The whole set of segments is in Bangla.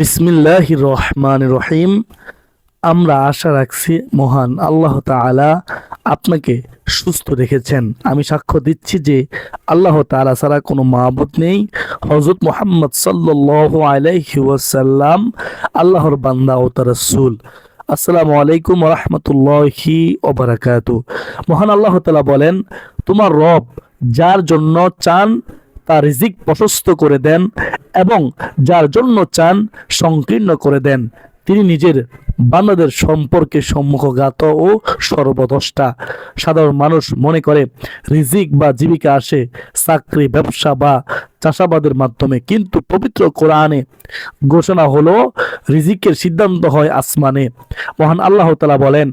বিসমিল্লাহ রহমান রহিম। আমরা আশা রাখছি মহান আল্লাহ তাআলা আপনাকে সুস্থ রেখেছেন। আমি সাক্ষ্য দিচ্ছি যে আল্লাহ তাআলা ছাড়া কোনো মাহবুদ নেই। হজরত মোহাম্মদ সাল্লাল্লাহু আলাইহি ওয়াসাল্লাম, আল্লাহর বান্দা ও তার রাসূল। আসসালামু আলাইকুম রহমতুল্লাহি ওবারাকাতু মহান আল্লাহ তাআলা বলেন, তোমার রব যার জন্য চান তার রিজিক প্রশস্ত করে দেন এবং যার জন্য চান সংকীর্ণ করে দেন। তিনি নিজের বান্দাদের সম্পর্কে সম্মুখগাত ও সর্বদষ্টা। সাধারণ মানুষ মনে করে, রিজিক বা জীবিকা আসে চাকরি, ব্যবসা বা চাষাবাদের মাধ্যমে। কিন্তু পবিত্র কোরআনে ঘোষণা হলো, রিজিকের সিদ্ধান্ত হয় আসমানে। মহান আল্লাহ তালা বলেন,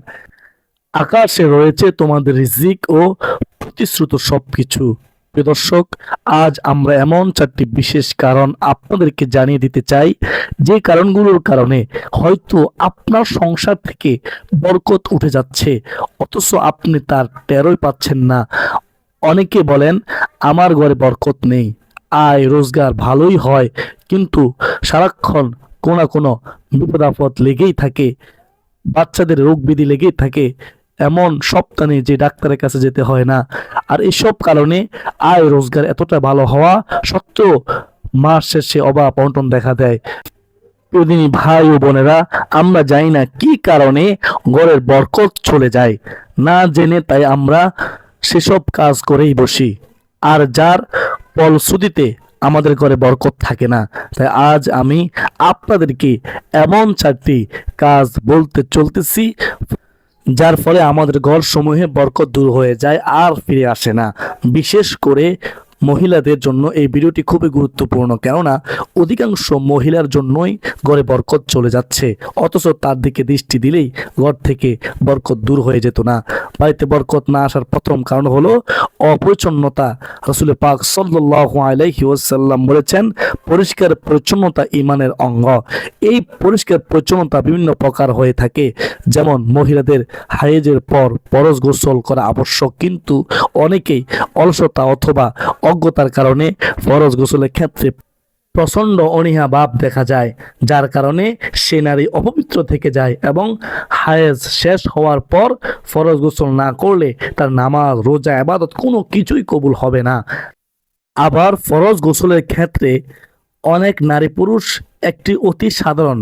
আকাশে রয়েছে তোমাদের রিজিক ও প্রতিশ্রুত সবকিছু। প্রিয় দর্শক, আজ আমরা এমন চারটি বিশেষ কারণ আপনাদেরকে জানিয়ে দিতে চাই। যে কারণগুলোর কারণে হয়তো আপনার সংসার থেকে বরকত উঠে যাচ্ছে, অথচ আপনি তার টেরই পাচ্ছেন না। অনেকে বলেন, আমার ঘরে বরকত নেই। আয়, রোজগার ভালোই হয়, কিন্তু সারাক্ষণ কোনো কোনো বিপদ আপদ লেগেই থাকে। বাচ্চাদের রোগ বিধি লেগেই থাকে। এমন সপ্তাহে যে ডাক্তারের কাছে যেতে হয় না। আর এসব কারণে আয় রোজগার এতটা ভালো হওয়া সত্ত্বেও মাস শেষে অভাব অনটন দেখা দেয়। প্রতিদিনই ভাই ও বোনেরা, আমরা জানি না কি কারণে ঘরের বরকত চলে যায়। না জেনে তাই আমরা সেসব কাজ করেই বসি। আর যার ফলশ্রুতিতে আমাদের ঘরে বরকত থাকে না। তাই আজ আমি আপনাদেরকে এমন চারটি কাজ বলতে চলতেছি। যার ফলে আমাদের ঘর সমূহে বরকত দূর হয়ে যায়, আর ফিরে আসে না। বিশেষ করে মহিলাদের জন্য এই ভিডিওটি খুবই গুরুত্বপূর্ণ। কেননা, অধিকাংশ মহিলার জন্যই ঘরে বরকত চলে যাচ্ছে। অথচ তার দিকে দৃষ্টি দিলেই ঘর থেকে বরকত দূর হয়ে যেত না। বাড়িতে বরকত না আসার প্রথম কারণ হলো অপরিচ্ছন্নতা। রসুল পাক সাল্লাহ আলাইহি ওয়াসাল্লাম বলেছেন, পরিষ্কার পরিচ্ছন্নতা ইমানের অঙ্গ। এই পরিষ্কার পরিচ্ছন্নতা বিভিন্ন প্রকার হয়ে থাকে। যেমন, মহিলাদের হাইজের পর পরশ গোসল করা আবশ্যক, কিন্তু অনেকেই অলসতা অথবা অজ্ঞতার কারণে ফরজ গোসলের ক্ষেত্রে প্রচণ্ড অনীহা ভাব দেখা যায়, যার কারণে সে নারী অপবিত্র থেকে যায় এবং হায়েজ শেষ হওয়ার পর ফরজ গোসল না করলে তার নামাজ, রোজা আবাদত কোনো কিছুই কবুল হবে না। আবার ফরজ গোসলের ক্ষেত্রে অনেক নারী পুরুষ একটি অতি সাধারণ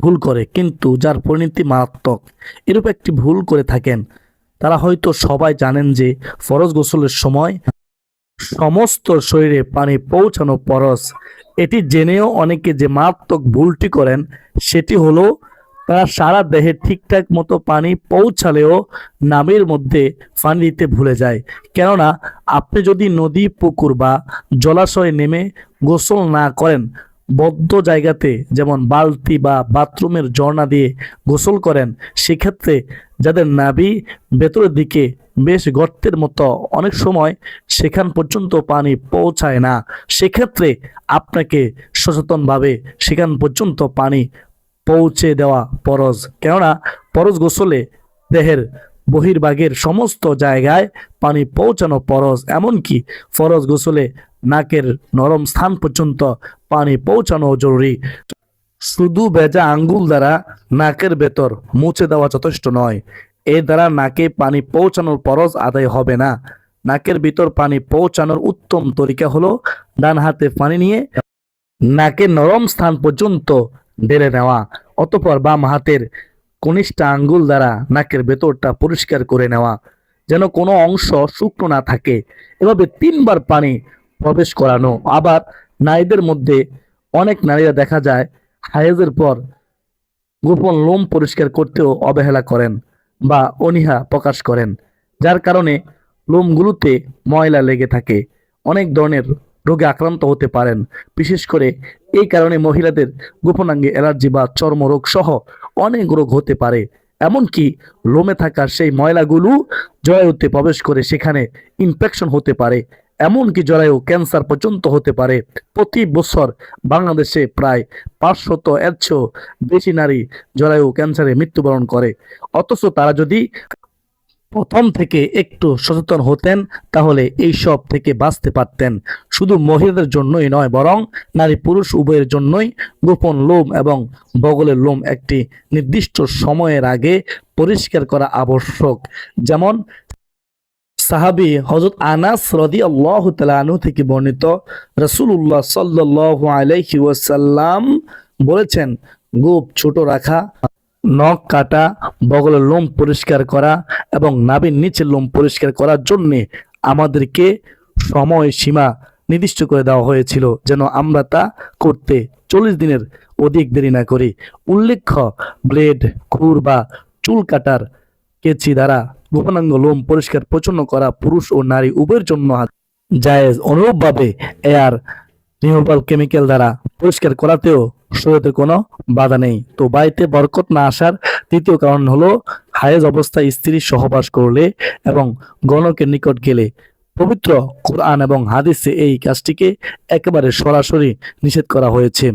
ভুল করে, কিন্তু যার পরিণতি মারাত্মক, এরূপ একটি ভুল করে থাকেন। তারা হয়তো সবাই জানেন যে ফরজ গোসলের সময় সমস্ত শরীরে পানি পৌঁছানো পরস এটি জেনেও অনেকে যে মারাত্মক ভুলটি করেন, সেটি হলো তারা সারা দেহে ঠিকঠাক মতো পানি পৌঁছালেও নামের মধ্যে পানি দিতে ভুলে যায়। কেননা, আপনি যদি নদী, পুকুর বা জলাশয়ে নেমে গোসল না করেন বদ্ধ জায়গাতে যেমন বালতি বা বাথরুমের ঝর্ণা দিয়ে গোসল করেন, সেক্ষেত্রে যাদের নাভি ভেতরের দিকে বেশ গর্তের মতো অনেক সময় সেখান পর্যন্ত পানি পৌঁছায় না। সেক্ষেত্রে আপনাকে সচেতনভাবে সেখান পর্যন্ত পানি পৌঁছে দেওয়া পরজ। কেননা পরজ গোসলে দেহের বহির্ভাগের সমস্ত জায়গায় পানি পৌঁছানো পরজ। এমনকি ফরজ গোসলে নাকের নরম স্থান পর্যন্ত পানি পৌঁছানো জরুরি। শুধু ভেজা আঙ্গুল দ্বারা নাকের ভেতর মুছে দেওয়া যথেষ্ট নয়। এ দ্বারা নাকে পানি পৌঁছানোর পরজ আদায় হবে না। নাকের ভিতর পানি পৌঁছানোর উত্তম তরিকা হলো ডান হাতে পানি নিয়ে নাকের নরম স্থান পর্যন্ত ঢেলে নেওয়া, অতপর বাম হাতের কনিষ্ঠা আঙ্গুল দ্বারা নাকের ভেতরটা পরিষ্কার করে নেওয়া, যেন কোনো অংশ শুকনো না থাকে। এভাবে তিনবার পানি প্রবেশ করানো। আবার নারীদের মধ্যে অনেক নারীরা দেখা যায় হায়েজের পর গোপন লোম পরিষ্কার করতেও অবহেলা করেন বা অনীহা প্রকাশ করেন, যার কারণে লোমগুলোতে ময়লা লেগে থাকে। অনেক ধরনের রোগে আক্রান্ত হতে পারেন, বিশেষ করে এই কারণে মহিলাদের গোপনাঙ্গে অ্যালার্জি বা চর্মরোগ সহ অনেক রোগ হতে পারে। এমনকি লোমে থাকা সেই ময়লাগুলো জরায়ুতে প্রবেশ করে সেখানে ইনফেকশন হতে পারে। এমনকি জরায়ু ক্যান্সার পর্যন্ত হতে পারে? প্রতি বছর বাংলাদেশে প্রায় পাঁচশত একশো বেশি নারী জরায়ু ক্যান্সারে মৃত্যুবরণ করে। অথচ তারা যদি প্রথম থেকে একটু সচেতন হতেন, তাহলে এই সব থেকে বাঁচতে পারতেন। শুধু মহিলাদের জন্যই নয়, বরং নারী পুরুষ উভয়ের জন্যই গোপন লোম এবং বগলের লোম একটি নির্দিষ্ট সময়ের আগে পরিষ্কার করা আবশ্যক। যেমন সাহাবি হজরত আনাস রদি আল্লাহ তালু থেকে বর্ণিত রসুল রসুল্লাহ সাল্লাহ আলাইহি ওয়াসাল্লাম বলেছেন, গোপ ছোট রাখা, নখ কাটা বগলের লোম পরিষ্কার করা এবং নাভির নিচের লোম পরিষ্কার করার জন্য আমাদেরকে সময় সীমা নির্দিষ্ট করে দেওয়া হয়েছিল, যেন আমরা তা করতে চল্লিশ দিনের অধিক দেরি না করি। উল্লেখ্য, ব্লেড খুর বা চুল কাটার কেচি দ্বারা গোপনাঙ্গ লোম পরিষ্কার প্রচন্ন করা পুরুষ ও নারী উভয়ের জন্য জায়েজ। অনুরূপভাবে এয়ার রিমুভাল কেমিক্যাল দ্বারা পরিষ্কার করাতেও শরীরের কোনো বাধা নেই। তো বাড়িতে বরকত না আসার তৃতীয় কারণ হলো হায়েজ অবস্থায় স্ত্রীর সহবাস করলে এবং গণকের নিকট গেলে। পবিত্র কোরআন এবং হাদিসে এই কাজটিকে একেবারে সরাসরি নিষেধ করা হয়েছে।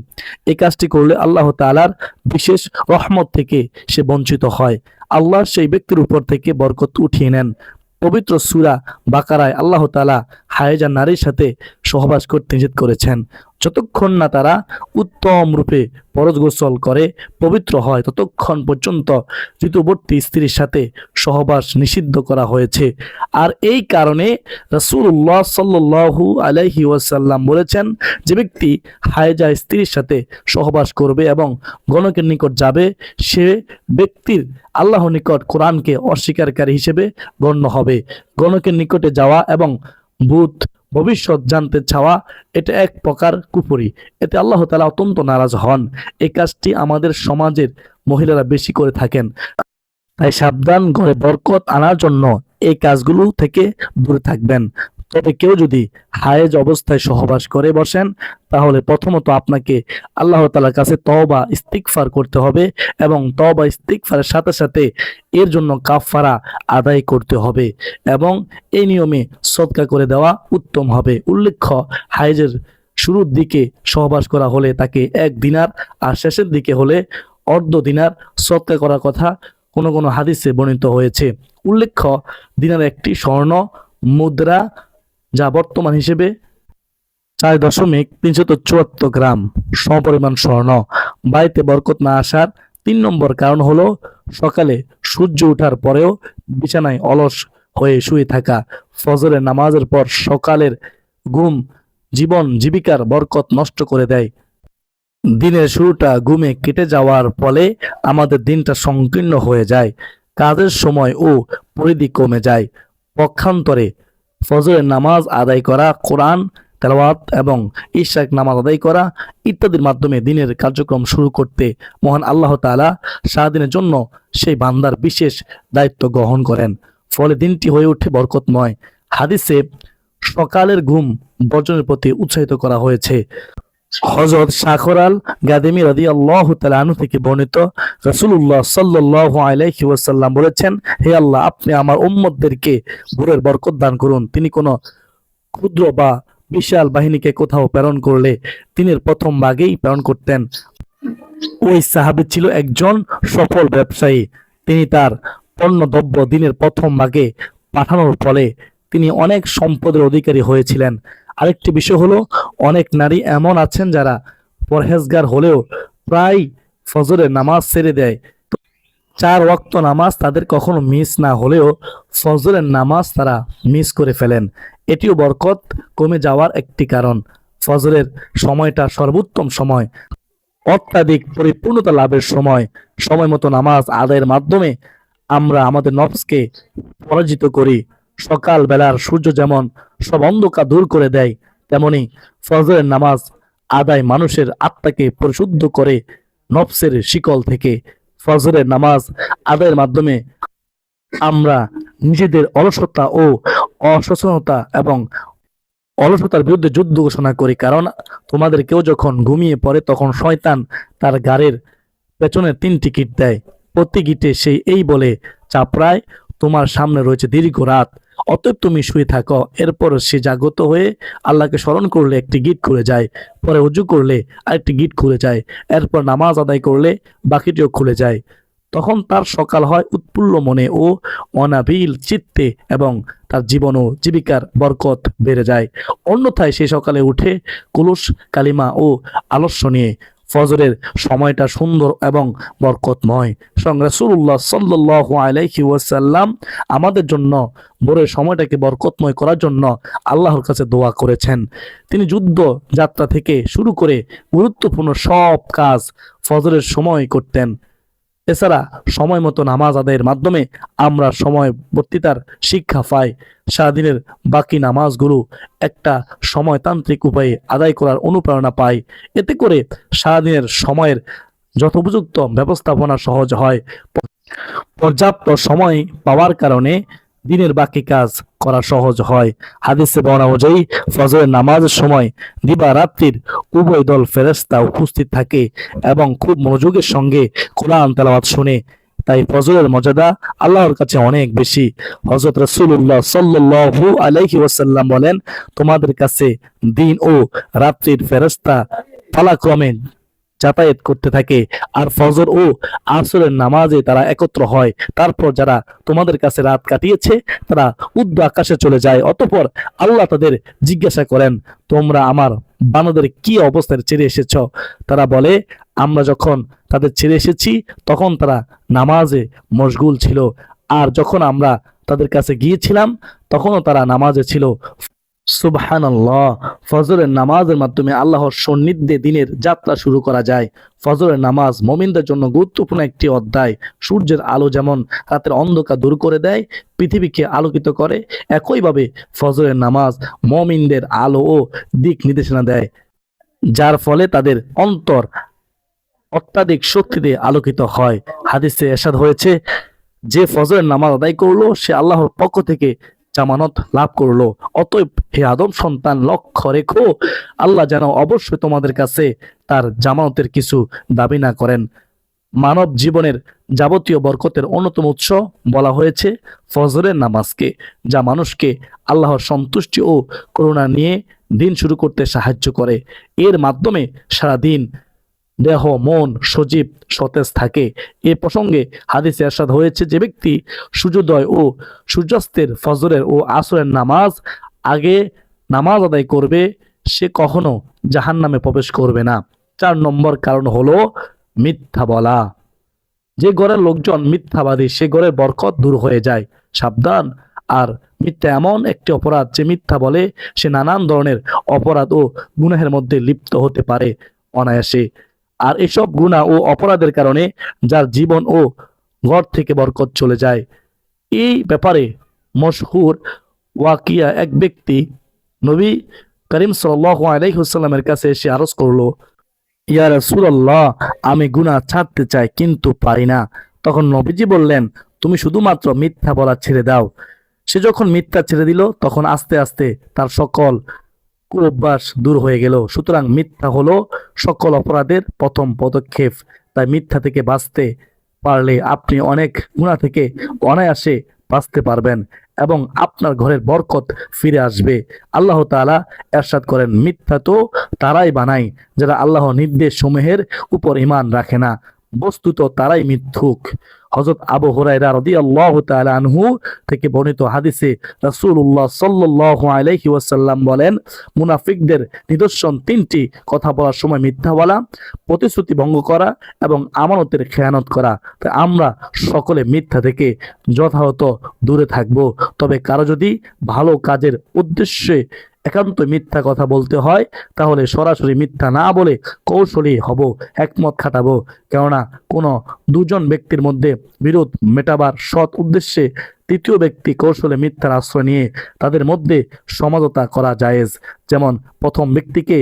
এই কাজটি করলে আল্লাহ তালার বিশেষ রহমত থেকে সে বঞ্চিত হয়। আল্লাহ সেই ব্যক্তির উপর থেকে বরকত উঠিয়ে নেন। পবিত্র সুরা বাকারায় আল্লাহ তালা হায়েজা নারীর সাথে সহবাস করতে নিষেধ করেছেন। যতক্ষণ না তারা উত্তম রূপে পরজ গোসল করে, পবিত্র হয়, ততক্ষণ পর্যন্ত ঋতুবর্তী স্ত্রীর সাথে সহবাস নিষিদ্ধ করা হয়েছে। আর এই কারণে রাসূলুল্লাহ সাল্লাল্লাহু আলাইহি ওয়াসাল্লাম বলেছেন যে ব্যক্তি হায়জা স্ত্রীর সাথে সহবাস করবে এবং গণকের নিকট যাবে, সে ব্যক্তির আল্লাহ নিকট কোরআনকে অস্বীকারী হিসেবে গণ্য হবে। গণকের নিকটে যাওয়া এবং ভূত ভবিষ্যৎ জানতে চাওয়া, এটা এক প্রকার কুপুরি এতে আল্লাহ তালা অত্যন্ত নারাজ হন। এই কাজটি আমাদের সমাজের মহিলারা বেশি করে থাকেন। তাই সাবধান ঘরে বরকত আনার জন্য এই কাজগুলো থেকে দূরে থাকবেন। তবে কেউ যদি হায়েজ অবস্থায় সহবাস করে বসেন, তাহলে প্রথমত আপনাকে আল্লাহ তালার কাছে তওবা ইস্তিকফার করতে হবে এবং তওবা ইস্তিকফারের সাথে সাথে এর জন্য কাফফারা আদায় করতে হবে এবং এই নিয়মে সদকা করে দেওয়া উত্তম হবে। উল্লেখ্য, হায়েজের শুরুর দিকে সহবাস করা হলে তাকে এক দিনার আর শেষের দিকে হলে অর্ধ দিনার সদকা করার কথা কোনো কোনো হাদিসে বর্ণিত হয়েছে। উল্লেখ্য, দিনার একটি স্বর্ণ, মুদ্রা যা বর্তমান হিসেবে চার দশমিক তিনশত চুয়াত্তর গ্রাম। সমপরিমাণ স্বর্ণ। বাড়িতে বরকত না আসার তিন নম্বর কারণ হলো সকালে সূর্য ওঠার পরেও বিছানায় অলস হয়ে শুয়ে থাকা। ফজরের নামাজের পর সকালের ঘুম জীবন জীবিকার বরকত নষ্ট করে দেয়। দিনের শুরুটা ঘুমে কেটে যাওয়ার ফলে আমাদের দিনটা সংকীর্ণ হয়ে যায়। কাজের সময় ও পরিধি কমে যায়। পক্ষান্তরে ফজরের নামাজ আদায় করা, কোরআন, তেলাওয়াত এবং ইশাক নামাজ আদায় করা ইত্যাদির মাধ্যমে দিনের কার্যক্রম শুরু করতে মহান আল্লাহ তালা সারাদিনের জন্য সেই বান্দার বিশেষ দায়িত্ব গ্রহণ করেন। ফলে দিনটি হয়ে ওঠে বরকতময়। হাদিসে সকালের ঘুম বর্জনের প্রতি উৎসাহিত করা হয়েছে। হজরত শাখর আল গাদেমি রাদি আল্লাহ তালু থেকে বর্ণিত রসুল্লাহ সাল্লাহ আলাইহি ওয়াসাল্লাম বলেছেন, হে আল্লাহ, আপনি আমার উম্মতদেরকে ভোরের বরকত দান করুন। তিনি কোনো ক্ষুদ্র বা বিশাল বাহিনীকে কোথাও প্রেরণ করলে দিনের প্রথম ভাগেই প্রেরণ করতেন। ওই সাহাবি ছিল একজন সফল ব্যবসায়ী। তিনি তার পণ্য দ্রব্য দিনের প্রথম ভাগে পাঠানোর ফলে তিনি অনেক সম্পদের অধিকারী হয়েছিলেন। আরেকটি বিষয় হলো, অনেক নারী এমন আছেন যারা পরহেজগার হলেও প্রায় ফজরের নামাজ ছেড়ে দেয়। চার ওয়াক্ত নামাজ তাদের কখনো মিস না হলেও ফজরের নামাজ তারা মিস করে ফেলেন। এটিও বরকত কমে যাওয়ার একটি কারণ। ফজরের সময়টা সর্বোত্তম সময়, অত্যাধিক পরিপূর্ণতা লাভের সময় সময় মতো নামাজ আদায়ের মাধ্যমে আমরা আমাদের নফসকে পরাজিত করি। সকাল বেলার সূর্য যেমন সব অন্ধকার দূর করে দেয়, তেমনি ফজরের নামাজ আদায় মানুষের আত্মাকে পরিশুদ্ধ করে নফসের শিকল থেকে ফজরের নামাজ আদায়ের মাধ্যমে আমরা নিজেদের অলসতা ও অসচেতনতা এবং অলসতার বিরুদ্ধে যুদ্ধ ঘোষণা করি। কারণ তোমাদের কেউ যখন ঘুমিয়ে পড়ে, তখন শয়তান তার গাড়ির পেছনে তিনটি গিট দেয়। প্রতি গিটে সে এই বলে, চাপড়ায়, তোমার সামনে রয়েছে দীর্ঘ রাত। অতএব তুমি শুয়ে থাকো। এরপর সে জাগ্রত হয়ে আল্লাহকে স্মরণ করলে একটি গিট খুলে যায়। পরে উজু করলে আরেকটি গিট খুলে যায়। এরপর নামাজ আদায় করলে বাকিটিও খুলে যায়। তখন তার সকাল হয় উৎফুল্ল মনে ও অনাবিল চিত্তে এবং তার জীবন ও জীবিকার বরকত বেড়ে যায়। অন্যথায় সে সকালে উঠে কুলুস কালিমা ও আলস্য নিয়ে ফজরের সময়টা সুন্দর এবং বরকতময়। সঙ্গে রাসুল্লাহ সাল্লাহ আলাইহি ওয়াসাল্লাম আমাদের জন্য ভোরের সময়টাকে বরকতময় করার জন্য আল্লাহর কাছে দোয়া করেছেন। তিনি যুদ্ধ যাত্রা থেকে শুরু করে গুরুত্বপূর্ণ সব কাজ ফজরের সময় করতেন। এছাড়া সময় মতো নামাজ আদায়ের মাধ্যমে আমরা সময় বর্তিতার শিক্ষা পাই। সারাদিনের বাকি নামাজগুলো একটা সময়তান্ত্রিক উপায়ে আদায় করার অনুপ্রেরণা পাই। এতে করে সারাদিনের সময়ের যথোপযুক্ত ব্যবস্থাপনা সহজ হয়। পর্যাপ্ত সময় পাওয়ার কারণে দিনের বাকি কাজ করা সহজ হয়। হাদিসে বর্ণনা অনুযায়ী, ফজরের নামাজের সময় দিবা রাত্রির উভয় দল ফেরেস্তা উপস্থিত থাকে এবং খুব মনোযোগের সঙ্গে কোরআন তেলাওয়াত শুনে। তাই ফজরের মর্যাদা আল্লাহর কাছে অনেক বেশি। হজরত রসুল্লাহ সাল্লু আলাইহি ওয়াসাল্লাম বলেন, তোমাদের কাছে দিন ও রাত্রির ফেরেস্তা পালাক্রমে যাতায়াত করতে থাকে। আর ফজর ও আসরের নামাজে তারা একত্র হয়। তারপর যারা তোমাদের কাছে রাত কাটিয়েছে, তারা উদ্দ আকাশে চলে যায়। অতপর আল্লাহ তাদের জিজ্ঞাসা করেন, তোমরা আমার বানদের কি অবস্থায় ছেড়ে এসেছ? তারা বলে, আমরা যখন তাদের ছেড়ে এসেছি, তখন তারা নামাজে মশগুল ছিল। আর যখন আমরা তাদের কাছে গিয়েছিলাম, তখনও তারা নামাজে ছিল। সুবহানাল্লাহ, ফজরের নামাজের মাধ্যমে আল্লাহর সন্নিধ্যে দিনের যাত্রা শুরু করা যায়। ফজরের নামাজ মমিনদের জন্য গুরুত্বপূর্ণ একটি অধ্যায়। সূর্যের আলো যেমন রাতের অন্ধকার দূর করে দেয়, পৃথিবীকে আলোকিত করে, একইভাবে ফজরের নামাজ মমিনদের আলো ও দিক নির্দেশনা দেয়, যার ফলে তাদের অন্তর অত্যাধিক শক্তিতে আলোকিত হয়। হাদিসে এরশাদ হয়েছে, যে ফজরের নামাজ আদায় করল, সে আল্লাহর পক্ষ থেকে জামানত লাভ করল। অতএব হে আদম সন্তান, লক্ষ্য রেখো, আল্লাহ যেন অবশ্যই তোমাদের কাছে তার জামানতের কিছু দাবি না করেন। মানব জীবনের যাবতীয় বরকতের অন্যতম উৎস বলা হয়েছে ফজরের নামাজকে, যা মানুষকে আল্লাহর সন্তুষ্টি ও করুণা নিয়ে দিন শুরু করতে সাহায্য করে। এর মাধ্যমে সারা দিন দেহ, মন, সজীব, সতেজ থাকে। এ প্রসঙ্গে হাদিসে এরশাদ হয়েছে যে ব্যক্তি সূর্যোদয় ও সূর্যাস্তের ফজরের ও আসরের নামাজ আগে নামাজ আদায় করবে, সে কখনো জাহান নামে প্রবেশ করবে না। চার নম্বর কারণ হলো মিথ্যা বলা। যে ঘরের লোকজন মিথ্যাবাদী, সে ঘরের বরকত দূর হয়ে যায়। সাবধান। আর মিথ্যা এমন একটি অপরাধ যে মিথ্যা বলে সে নানান ধরনের অপরাধ ও গুনাহের মধ্যে লিপ্ত হতে পারে অনায়াসে। আর এসব গুণা ও অপরাধের কারণে যার জীবন ও ঘর থেকে বরকত চলে যায়। এই ব্যাপারে মশহুর ওয়াকিয়া এক ব্যক্তি নবী করিম সাল্লাহ আলাইহুসাল্লামের কাছে এসে আরজ করল, ইয়া রাসূলুল্লাহ, আমি গুনাহ ছাড়তে চাই কিন্তু পারি না। তখন নবীজি বললেন, তুমি শুধুমাত্র মিথ্যা বলা ছেড়ে দাও। সে যখন মিথ্যা ছেড়ে দিল, তখন আস্তে আস্তে তার সকল কুঅভ্যাস দূর হয়ে গেল। সুতরাং মিথ্যা হলো সকল অপরাধের প্রথম পদক্ষেপ। তাই মিথ্যা থেকে বাঁচতে পারলে আপনি অনেক গুণা থেকে অনায়াসে বাঁচতে পারবেন এবং আপনার ঘরের বরকত ফিরে আসবে। আল্লাহ তাআলা এরশাদ করেন, মিথ্যা তো তারাই বানায়, যারা আল্লাহ নির্দেশ সমূহের উপর ইমান রাখে না। বস্তুত তারাই মিথ্যুক। হজরত আবু হুরাইরা রাদিয়াল্লাহু তাআলা আনহু থেকে বর্ণিত হাদিসে রাসূলুল্লাহ সাল্লাল্লাহু আলাইহি ওয়াসাল্লাম বলেন, মুনাফিকদের নিদর্শন তিনটি, কথা বলার সময় মিথ্যা বলা প্রতিশ্রুতি ভঙ্গ করা এবং আমানতের খেয়ানত করা। তাই আমরা সকলে মিথ্যা থেকে যথাযথ দূরে থাকব। তবে কারও যদি ভালো কাজের উদ্দেশ্যে একান্ত মিথ্যা কথা বলতে হয়, তাহলে সরাসরি মিথ্যা না বলে কৌশলী হব, একমত খাটাবো। কেননা কোনো দুজন ব্যক্তির মধ্যে বিরোধ মেটাবার সৎ উদ্দেশ্যে তৃতীয় ব্যক্তি কৌশলে মিথ্যার আশ্রয় নিয়ে তাদের মধ্যে সমাজতা করা জায়েজ। যেমন প্রথম ব্যক্তিকে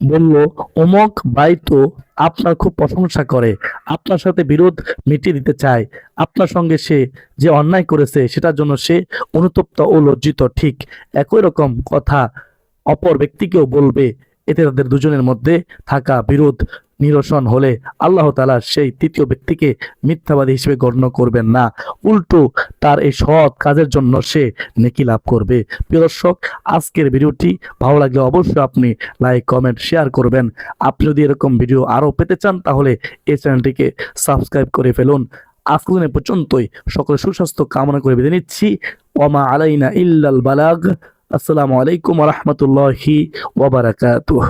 বলল, অমক ভাই তো আপনার খুব প্রশংসা করে। আপনার সাথে বিরোধ মিটিয়ে দিতে চায়। আপনার সঙ্গে সে যে অন্যায় করেছে, সেটার জন্য সে অনুতপ্ত ও লজ্জিত। ঠিক একই রকম কথা অপর ব্যক্তিকেও বলবে। এতে তাদের দুজনের মধ্যে থাকা বিরোধ নিরসন হলে আল্লাহ তাআলা সেই তৃতীয় ব্যক্তিকে মিথ্যাবাদী হিসেবে গণ্য করবেন না। উল্টো তার এই সৎ কাজের জন্য সে নেকি লাভ করবে। প্রিয় দর্শক, আজকের ভিডিওটি ভালো লাগলে অবশ্যই আপনি লাইক, কমেন্ট, শেয়ার করবেন। আপনি যদি এরকম ভিডিও আরও পেতে চান, তাহলে এই চ্যানেলটিকে সাবস্ক্রাইব করে ফেলুন। আজকের দিনে পর্যন্তই। সকলে সুস্বাস্থ্য কামনা করে বেঁধে নিচ্ছি। ওমা আলাইনা ইল্লাল বালাগ। আসসালামু আলাইকুম রহমতুল্লাহি ওবারাকাতুহ